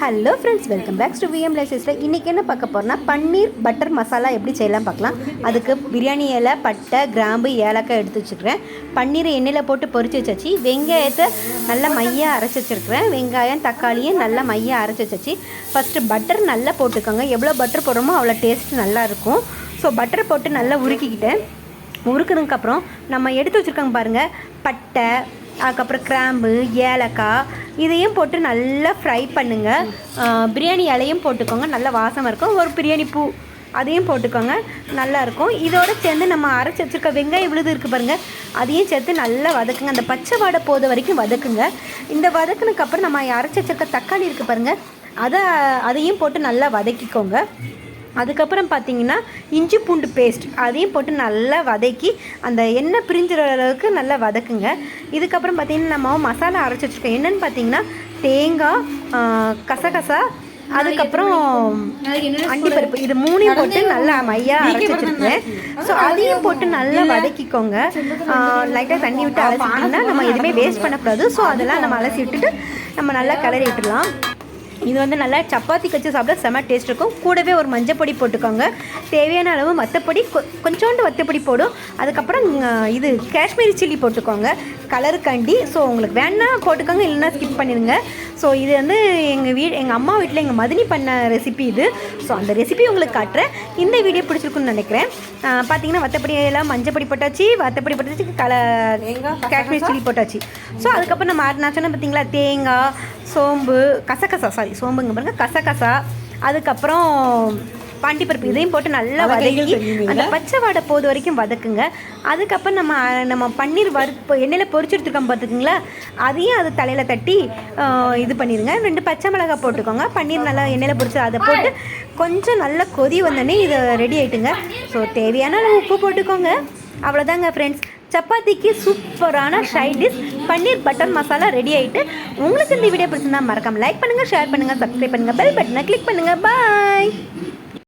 Hello friends welcome back to VM லைசஸில் இன்றைக்கி என்ன பார்க்க போகிறோம்னா பன்னீர் பட்டர் மசாலா எப்படி செய்யலாம் பார்க்கலாம். அதுக்கு பிரியாணி இலை பட்டை கிராம்பு ஏலக்காய் எடுத்து வச்சுருக்கிறேன். பன்னீரை எண்ணெயில் போட்டு பொறிச்சு வச்சாச்சு. வெங்காயத்தை நல்லா மையாக அரைச்சி வச்சுருக்கிறேன். வெங்காயம் தக்காளியும் நல்லா மையாக அரைச்சி வச்சாச்சு. ஃபஸ்ட்டு பட்டர் நல்லா போட்டுக்கோங்க. எவ்வளோ பட்டர் போடுறோமோ அவ்வளோ டேஸ்ட் நல்லாயிருக்கும் ஸோ பட்டர் போட்டு நல்லா உருக்கிக்கிட்டேன். உருக்குனதுக்கப்புறம் நம்ம எடுத்து வச்சுருக்கோங்க பாருங்கள் பட்டை அதுக்கப்புறம் கிராம்பு ஏலக்காய் இதையும் போட்டு நல்லா ஃப்ரை பண்ணுங்கள் பிரியாணி இலையும் போட்டுக்கோங்க. நல்ல வாசமாக இருக்கும். ஒரு பிரியாணி பூ அதையும் போட்டுக்கோங்க. நல்லாயிருக்கும் இதோடு சேர்ந்து நம்ம அரைச்சி வச்சுருக்க வெங்காயம் விழுது இருக்குது பாருங்கள் அதையும் சேர்த்து நல்லா வதக்குங்க. அந்த பச்சை வாடை போத வரைக்கும் வதக்குங்க. இந்த வதக்குனதுக்கப்புறம் நம்ம அரைச்சி வச்சுருக்க தக்காளி இருக்குது பாருங்கள் அதை அதையும் போட்டு நல்லா வதக்கிக்கோங்க. அதுக்கப்புறம் பார்த்தீங்கன்னா இஞ்சி பூண்டு பேஸ்ட் அதையும் போட்டு நல்லா வதக்கி அந்த எண்ணெய் பிரிஞ்சுற அளவுக்கு நல்லா வதக்குங்க. இதுக்கப்புறம் பார்த்தீங்கன்னா நம்ம மசாலா அரைச்சி வச்சுருக்கோம் என்னென்னு பார்த்தீங்கன்னா தேங்காய் கசகசா அதுக்கப்புறம் அண்டிப்பருப்பு. இது மூணையும் போட்டு நல்லா மையா அரைச்சி வச்சுருக்கேன். ஸோ அதையும் போட்டு நல்லா வதக்கிக்கோங்க. லைட்டாக தண்ணி விட்டு அலசிட்டிங்கன்னா நம்ம எதுவுமே வேஸ்ட் பண்ணக்கூடாது. ஸோ அதெல்லாம் நம்ம அலசி விட்டுட்டு நம்ம நல்லா கிளறி விட்டுடலாம் இது வந்து நல்லா சப்பாத்தி கச்சு சாப்பிட செம டேஸ்ட் இருக்கும். கூடவே ஒரு மஞ்சள் பொடி போட்டுக்கோங்க. தேவையான அளவு கொ- கொஞ்சோண்டு வத்தப்பொடி போடும். அதுக்கப்புறம் இது காஷ்மீரி சில்லி போட்டுக்கோங்க. கலருக்காண்டி ஸோ உங்களுக்கு வேணா போட்டுக்கோங்க இல்லைன்னா ஸ்கிப் பண்ணிடுங்க. ஸோ இது வந்து எங்கள் வீ எங்கள் அம்மா வீட்டில் எங்கள் மதினி பண்ண ரெசிபி இது. ஸோ அந்த ரெசிபி உங்களுக்கு காட்டுறேன். இந்த வீடியோ பிடிச்சிருக்குன்னு நினைக்கிறேன். பார்த்தீங்கன்னா வத்தப்பொடி எல்லாம் மஞ்சள் பொடி போட்டாச்சு வத்தப்பொடி போட்டாச்சு கல காஷ்மீர் சில்லி போட்டாச்சு. ஸோ அதுக்கப்புறம் நம்ம நான் சொன்னேன் பார்த்தீங்களா தேங்காய் சோம்பு கசகசா சாரி சோம்புங்க பாருங்க கசகசா அதுக்கப்புறம் பாண்டிப்பருப்பு இதையும் போட்டு நல்லா வதக்கி அந்த பச்சை வாடை போது வரைக்கும் வதக்குங்க. அதுக்கப்புறம் நம்ம நம்ம பன்னீர் வறுப்பு எண்ணெயில் பொரிச்சு எடுத்துருக்கோம் பார்த்துக்குங்களா அதையும் அது தலையில் தட்டி இது பண்ணிடுங்க ரெண்டு பச்சை மிளகாய் போட்டுக்கோங்க. பன்னீர் நல்லா எண்ணெயில் பொரிச்சு அதை போட்டு கொஞ்சம் நல்லா கொதி வந்தோடனே இது ரெடி ஆயிட்டுங்க. ஸோ தேவையான உப்பு போட்டுக்கோங்க. அவ்வளோதாங்க ஃப்ரெண்ட்ஸ் சப்பாத்திக்கு சூப்பரான side dish paneer butter masala ready ஆகிட்டு உங்களுக்கு இந்த வீடியோ பிடிச்சிருந்தா மறக்காம லைக் பண்ணுங்கள் ஷேர் பண்ணுங்கள் சப்ஸ்கிரைப் பண்ணுங்கள் பெல் பட்டனை கிளிக் பண்ணுங்க. பாய்